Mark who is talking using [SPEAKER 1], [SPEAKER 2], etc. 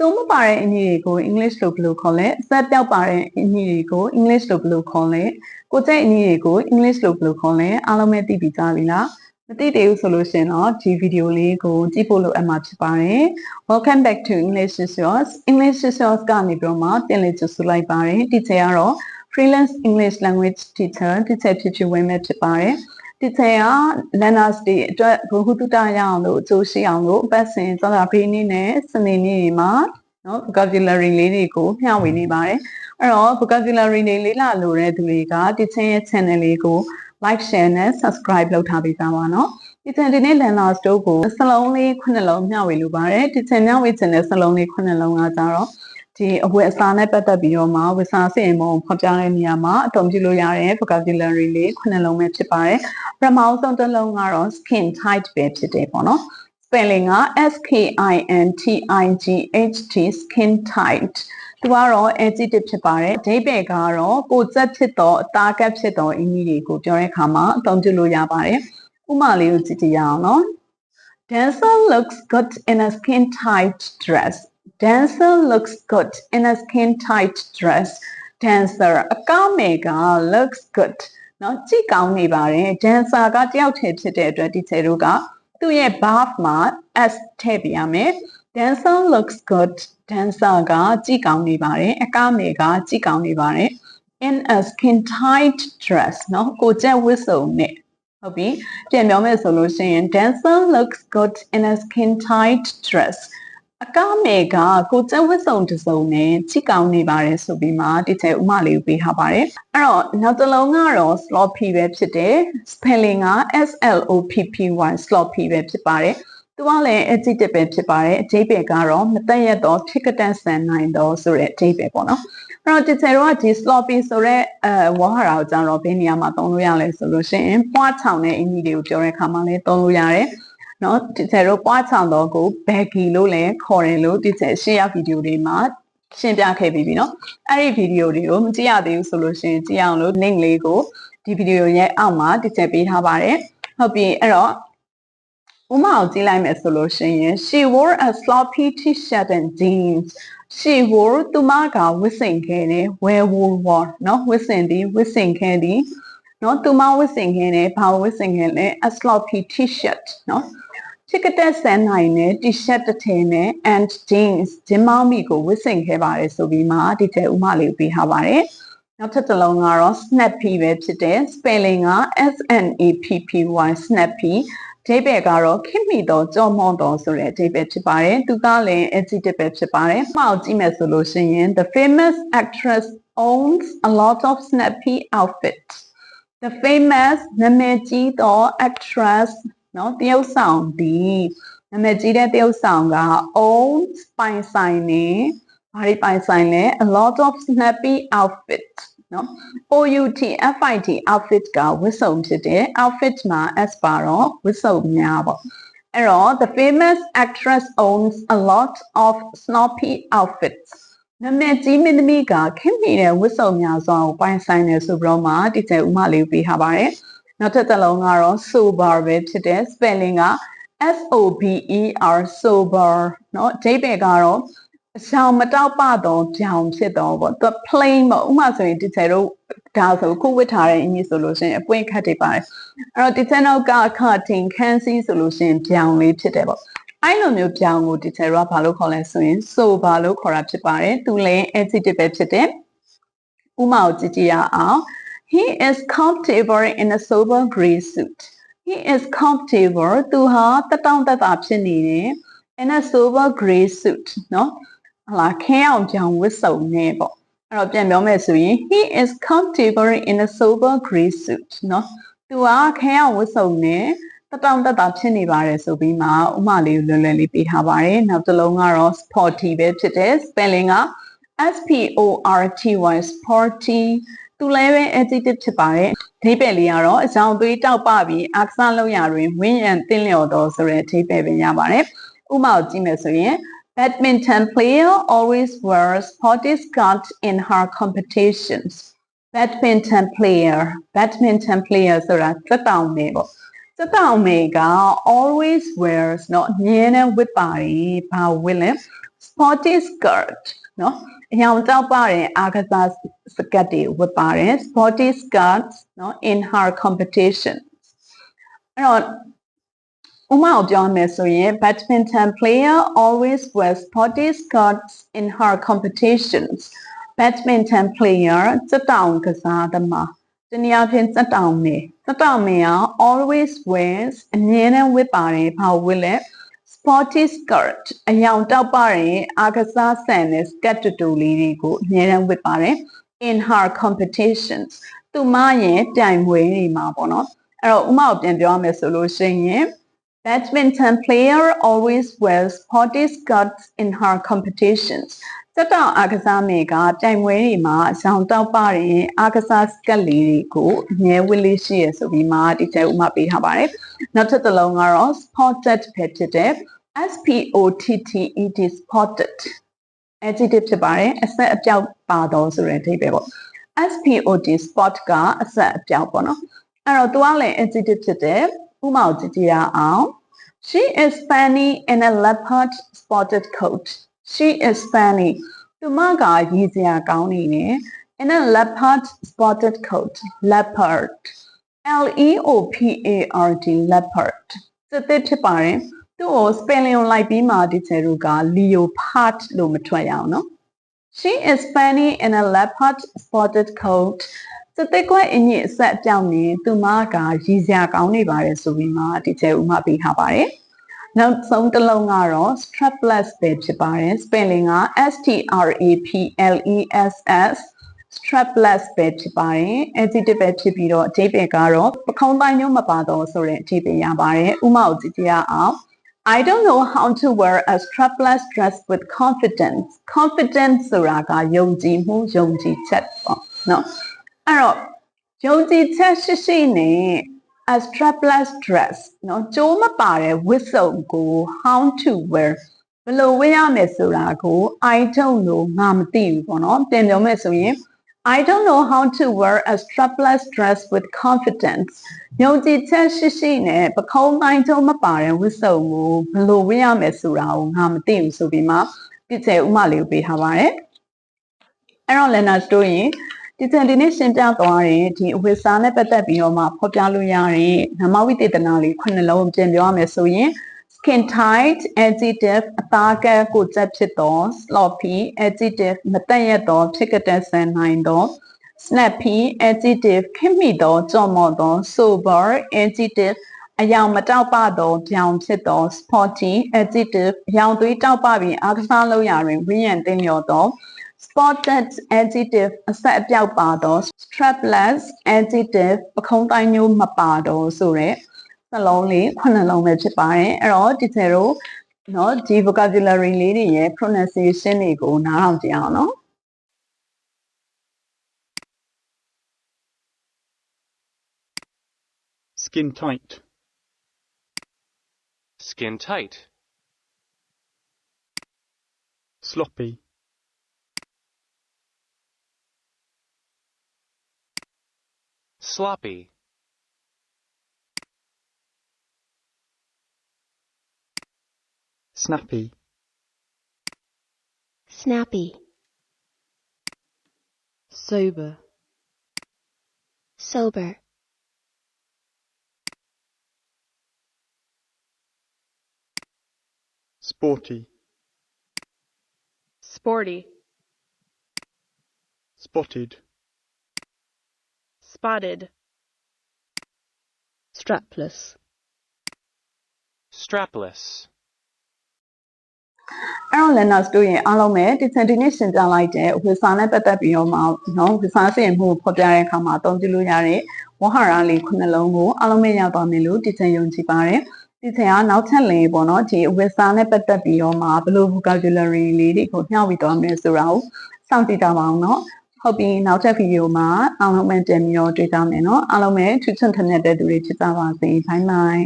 [SPEAKER 1] စုံမပါတဲ့အင်ကြီးတွေကို English လို့ဘယ်လိုခေါ်လဲအသက်ပြောက်ပါတဲ့အင်ကြီးတွေကို English လို့ဘယ်လိုခေါ်လဲကိုကျိတ်အင်ကြီးတွေကို English လို့ဘယ်လိုခေါ်လဲအားလုံးပဲသိပြီးသားပြီလားမသိသေးဘူးဆိုလို့ရှိရင်တော့ဒီဗီဒီယိုလေးကိုကြည့်ဖို့လိုအပ်မှာဖြစ်ပါတယ် Welcome back to English is yours English is yours ကနေပြီးတော့မှပြန်လည်ကြိုဆိုလိုက်ပါတယ် teacher ကတော့ freelance English language teacher teacher ဖြစ်ဖြစ်ဝင်မဲ့ဖြစ်ပါတယ် teacher က learners တွေအတွက်ဘုဟုတုတရအောင်လို့အကျိုးရှိအောင်လို့အပတ်စဉ်သောတာဖေးနေ့နဲ့စနေနေ့တွေမှာနော် vocabulary လေးတွေကိုမျှဝေနေပါတယ်အဲ့တော့ vocabulary တွေလေ့လာလိုတဲ့သူတွေက teacher ရဲ့ channel လေးကို like share နဲ့ subscribe လုပ်ထားပေးကြပါနော်ဒီချန်ဒီနေ့ learners တို့ကိုစလုံးလေးခုနှစ်လုံးမျှဝေလိုပါတယ်ဒီချန်မျှဝေခြင်းတဲ့စလုံးလေးခုနှစ်လုံးကကြတော့ ဒီအဝတ်အစားနဲ့ပတ်သက်ပြီးတော့မှဝတ်စားစီရင်ပုံဖော်ပြတဲ့နေရာမှာအသုံးပြုလို့ရတဲ့ vocabulary လေးခုနှစ်လုံးပဲဖြစ်ပါတယ်ပထမဆုံးတစ်လုံးကတော့ skin tight ပဲဖြစ်တယ်ပေါ့နော် spelling က S K I N T I G H T skin tight သူကတော့ adjective ဖြစ်ပါတယ်အဓိပ္ပာယ်ကတော့ကိုစက်ဖြစ်သောအသားကပ်ဖြစ်သောအင်ကြီးတွေကိုပြောတဲ့အခါမှာအသုံးပြုလို့ရပါတယ်ဥပမာလေးကိုကြည့်ကြရအောင်နော် Dancer looks good in a skin tight dress dancer looks good in a skin tight dress dancer အကောင်းမေက looks good နော်ကြည့်ကောင်းနေပါတယ် dancer ကတယောက်ထည်ဖြစ်တဲ့အတွက်ဒီချေတို့ကသူ့ရဲ့ bath မှာ s ထည့်ပြရမယ် dancer looks good dancer ကကြည့်ကောင်းနေပါတယ်အကောင်းမေကကြည့်ကောင်းနေပါတယ် in a skin tight dress နော်ကိုကျက်ဝတ်စုံနဲ့ဟုတ်ပြီပြန်ပြောမယ်ဆိုလို့ရှိရင် dancer looks good in a skin tight dress အကမေကကိုကျက်ဝတ်စုံတစ်စုံနဲ့ကြည့်ကောင်းနေပါတယ်ဆိုပြီးမှဒီချက်ဥမာလေးကိုပေးထားပါတယ်အဲ့တော့နောက်တစ်လုံးကတော့ sloppy ပဲဖြစ်တယ် spelling က S L O P P Y sloppy ပဲဖြစ်ပါတယ်သူကလည်း adjective ပဲဖြစ်ပါတယ်အဓိပ္ပာယ်ကတော့မတက်ရတော့ထိကတန့်ဆန်နိုင်တော့ဆိုတဲ့အဓိပ္ပာယ်ပေါ့နော်အဲ့တော့ teacher တို့ကဒီ sloppy ဆိုတဲ့အဲဝါဟာရကိုကျတော့ဘယ်နေရာမှာသုံးလို့ရလဲဆိုလို့ရှိရင်ပွားချောင်တဲ့အင်ကြီးတွေကိုပြောတဲ့အခါမှာလည်းသုံးလို့ရတယ် နော် teacher တို့ပွားချောင်တော့ကို baggy လို့လည်းခေါ်တယ်လို့ teacher ရှေ့ရဗီဒီယိုတွေမှာရှင်းပြခဲ့ပြီးပြီเนาะအဲ့ဒီဗီဒီယိုတွေကိုမကြည့်ရသေးဘူးဆိုလို့ရှိရင်ကြည့်အောင်လို့ link လေးကိုဒီဗီဒီယိုရဲ့အောက်မှာ teacher ပေးထားပါတယ်ဟုတ်ပြီအဲ့တော့ဥမာကိုကြည့်လိုက်မယ်ဆိုလို့ရှိရင် she wore a sloppy t-shirt and jeans she wore သူမကဝတ်ဆင်ခဲ့တယ် wear wore wore เนาะဝတ်ဆင်သည်ဝတ်ဆင်ခဲ့သည် နော်သူမဝတ်ဆင်ခင်းတယ်ဘာဝတ်ဆင်ခင်းလဲ a sloppy t-shirt နော်ချစ်ကတက်ဆန်နိုင်နဲ့ t-shirt တစ်ထည်နဲ့ and jeans ဂျင်းမောင်းမီကိုဝတ်ဆင်ခဲ့ပါတယ်ဆိုပြီးမှဒီတဲ့ဥမလေးကိုပေးထားပါတယ်နောက်ထပ်တစ်လုံးကတော့ snappy ပဲဖြစ်တယ် spelling က s n a p p y snappy ဒိဗေကတော့ခင်မိတော့ကြော်မွန်တော့ဆိုတဲ့အဓိပ္ပာယ်ဖြစ်ပါတယ်သူကလည်း adjective ပဲဖြစ်ပါတယ်မှောက်ကြည့်မယ်ဆိုလို့ရှိရင် the famous actress owns a lot of snappy outfits The famous နာမည်ကြီးသော actress နော်တရုပ်ဆောင်ဒီနာမည်ကြီးတဲ့တရုပ်ဆောင်က owns ပိုင်ဆိုင်နေဘာတွေပိုင်ဆိုင်လဲ a lot of snappy outfits နော် OUT FIT outfit ကဝတ်စုံဖြစ်တယ် outfit မှာ S ပါတော့ဝတ်စုံများပေါ့အဲ့တော့ the famous actress owns a lot of snoppy outfits နာမည်ကြီးမင်းသမီးကခင်မိတဲ့ဝတ်စုံများစွာကိုပိုင်ဆိုင်တယ်ဆိုပြီးတော့မှဒီကျဥမာလေးပေးထားပါတယ်နောက်ထပ်တစ်လုံးကတော့ sober ပဲဖြစ်တယ် spelling က S O B E R sober เนาะအဓိပ္ပာယ်ကတော့အဆောင်မတောက်ပတော့ကြောင်ဖြစ်တော့ပေါ့သူ plain ပေါ့ဥပမာဆိုရင်ဒီချေတို့ဒါဆိုခုဝတ်ထားတဲ့အင်ကြီးဆိုလို့ရှိရင်အပွင့်ခတ်တွေပါတယ်အဲ့တော့ဒီချေနောက်ကခတ်တင်ခန်းစီဆိုလို့ရှိရင်ကြောင်လေးဖြစ်တယ်ပေါ့ အဲ့လိုမျိုးကြောင်ကိုဒီချေတို့ကဘာလို့ခေါ်လဲဆိုရင် sober လို့ခေါ်တာဖြစ်ပါတယ်သူလည်း adjective ပဲဖြစ်တယ်ဥပမာကိုကြည့်ကြည့်ရအောင် he is comfortable in a sober gray suit he is comfortable သူဟာတတောင့်တတဖြစ်နေတယ် in a sober gray suit เนาะဟလာခင်းအောင်ကြောင်ဝတ်စုံနေပေါ့အဲ့တော့ပြန်ပြောမယ်ဆိုရင် he is comfortable in a sober gray suit เนาะသူကခင်းအောင်ဝတ်စုံနေတ တောင်တတဖြစ်နေပါတယ်ဆိုပြီးမှဥမာလေးကိုလွယ်လွယ်လေးပေးထားပါတယ်နောက်တစ်လုံးကတော့ sporty ပဲဖြစ်တယ် spelling က S P O R T Y sporty သူလည်းပဲ adjective ဖြစ်ပါတယ်အဓိပ္ပာယ်လေးကတော့အကြောင်းသွေးတောက်ပပြီးအခစားလုပ်ရတွင်ဝင်းရံတင်းလျော်တော်ဆိုတဲ့အဓိပ္ပာယ်ပဲရပါတယ်ဥပမာကိုကြည့်မယ်ဆိုရင် badminton player always wears sporty skirt in her competitions badminton player badminton player ဆိုတာစက်တောင်နေပေါ့ Theta omega always wears no nene with body pa willen sporty skirt နော်အညောင်တောက်ပတဲ့အာကစားစကတ်တွေဝတ်ပါတယ် sporty skirts နော် in her competition. အဲ့တော့ဥမာကိုပြောမယ်ဆိုရင် badminton player always wears sporty skirts in her competitions. Badminton player စတောင်ကစားသမား တနည်းအားဖြင့်စက်တောင်မေစက်တောင်မေက always wears အမြဲတမ်းဝတ်ပါတယ်ဘာဝတ်လဲ sporty skirt အယောင်တောက်ပါတဲ့အာကစားဆန်တဲ့ skirt တူတူလေးတွေကိုအများအားဝတ်ပါတယ် in her competitions သူမရဲ့ပြိုင်ပွဲတွေမှာပေါ့နော်အဲ့တော့ဥမာကိုပြန်ပြောရမယ်ဆိုလို့ရှိရင် badminton player always wears sporty skirts in her competitions စက်တောင်အာကစားမေကပြိုင်ပွဲတွေမှာအဆောင်တောက်ပါတဲ့အာကစားစကတ်လေးတွေကိုအမြဲဝတ်လေးရှိရဆိုပြီးမှဒီကျဥမာပေးထားပါတယ်နောက်တစ်သလုံးကတော့ spotted ပဲဖြစ်တဲ့ S P O T T E D spotted adjective ဖြစ်ပါတယ်အဆက်အပြောက်ပါတော့ဆိုတဲ့အဓိပ္ပာယ်ပေါ့ S P O D spot ကအဆက်အပြောက်ပေါ့နော်အဲ့တော့သူကလည်း adjective ဖြစ်တဲ့ဥမာကိုကြည့်ကြရအောင် She is funny in a leopard spotted coat she is funny သူမကရည်စရာကောင်းနေတယ် in a leopard spotted coat leopard L E O P A R D leopard စစ်သစ်ဖြစ်ပါတယ်သူ့ကို spelling ကိုလိုက်ပြီးမှဒီချေတို့က leopard လို့မထွက်ရအောင်နော် She is funny in a leopard spotted coat စစ်သစ်ကွက်အင်ကြီးအဆက်အပြောင်းနေသူမကရည်စရာကောင်းနေပါတယ်ဆိုပြီးမှဒီချေဥမာပေးထားပါတယ် နောက်ဆုံးတစ်လုံးကတော့ strapless ပဲဖြစ်ပါတယ် spelling က S T R A P L E S S strapless ပဲဖြစ်ပါတယ် adjective ပဲဖြစ်ပြီးတော့အဓိပ္ပာယ်ကတော့ပခုံးတိုင်းမျိုးမပါတော့ဆိုတဲ့အဓိပ္ပာယ်ရပါတယ်ဥမာကိုကြည့်ကြရအောင် I don't know how to wear a strapless dress with confidence confidence ဆိုတာကယုံကြည်မှုယုံကြည်ချက်ပေါ့နော်အဲ့တော့ယုံကြည်ချက်ရှိရှိနဲ့ a strapless dress နော်ကြိုးမပါတဲ့ဝတ်စုံကို how to wear ဘယ်လိုဝတ်ရမယ်ဆိုတာကို I don't know ငါမသိဘူးပေါ့နော်ပြန်ပြောမယ်ဆိုရင် I don't know how to wear a strapless dress with confidence ယုံကြည်ချက်ရှိရှိနဲ့ပခုံးတိုင်းကြိုးမပါတဲ့ဝတ်စုံကိုဘယ်လိုဝတ်ရမယ်ဆိုတာကိုငါမသိဘူးဆိုပြီးမှပြည့်စုံဥမာလေးကိုပေးထားပါတယ်အဲ့တော့ Lena Story ရင် ဒီချန်ဒီနေ့ရှင်းပြသွားတဲ့ဒီအဝိစာနဲ့ပတ်သက်ပြီးတော့မှဖော်ပြလို့ရတဲ့နမဝိသေသနာလေးခုနှစ်လုံးပြန်ပြောရမယ်ဆိုရင် skin tight adjective အသားကဲကိုကျက်ဖြစ်သော sloppy adjective မတက်ရက်သောဖြစ်ကတဲ့ဆန်နိုင်သော snappy adjective ခင်မိသောကြော်မော်သော sober adjective အယောင်မတောက်ပသောပြောင်ဖြစ်သော sporty adjective အယောင်သွေးတောက်ပပြီးအားကစားလုပ်ရာတွင်ဝိညာဉ်သိလျော်သော spotted adjective အဆက်အပြောက်ပါသော strapless adjective ပခုံးတိုင်းမျိုးမပါတော့ဆိုတဲ့စလုံးလေးခုနှစ်လုံးပဲဖြစ်ပါတယ်အဲ့တော့ဒီထဲတို့နော်ဒီ vocabulary လေးတွေရဲ့ pronunciation တွေကိုနားထောင်ကြအောင်နော်
[SPEAKER 2] skin tight
[SPEAKER 3] skin tight
[SPEAKER 2] sloppy
[SPEAKER 3] Sloppy.
[SPEAKER 2] Snappy.
[SPEAKER 4] snappy,
[SPEAKER 5] sober,
[SPEAKER 4] sober,
[SPEAKER 2] Sporty.
[SPEAKER 5] sporty,
[SPEAKER 2] Spotted.
[SPEAKER 5] Spotted. Strapless.
[SPEAKER 3] Strapless.
[SPEAKER 1] Aaron Lennox တို့ရင်အားလုံးပဲဒီစင်ဒီနေ့ရှင်းပြလိုက်တဲ့ဝေစာနဲ့ပတ်သက်ပြီးတော့မှနော်ဝေစာစီရင်မှုကိုဖော်ပြတဲ့အခါမှာအသုံးပြုလို့ရတဲ့ဝဟရလေးခုနှလုံးကိုအားလုံးပဲရောက်သွားမယ်လို့ဒီစင်ယုံကြည်ပါတယ်ဒီစင်ကနောက်ထပ်လေးပေါ့နော်ဒီဝေစာနဲ့ပတ်သက်ပြီးတော့မှဘယ်လို vocabulary လေးတွေကိုမျှဝေသွားမလဲဆိုတာကိုစောင့်ကြည့်ကြပါအောင်နော် ဟုတ်ပြီနောက်ထပ်ဗီဒီယိုမှာအားလုံးပဲတင်ပြီးတော့တွေ့ကြမယ်နော်အားလုံးပဲချစ်ချင်ခံရတဲ့သူတွေချစ်ကြပါစေဘိုင်ဘိုင်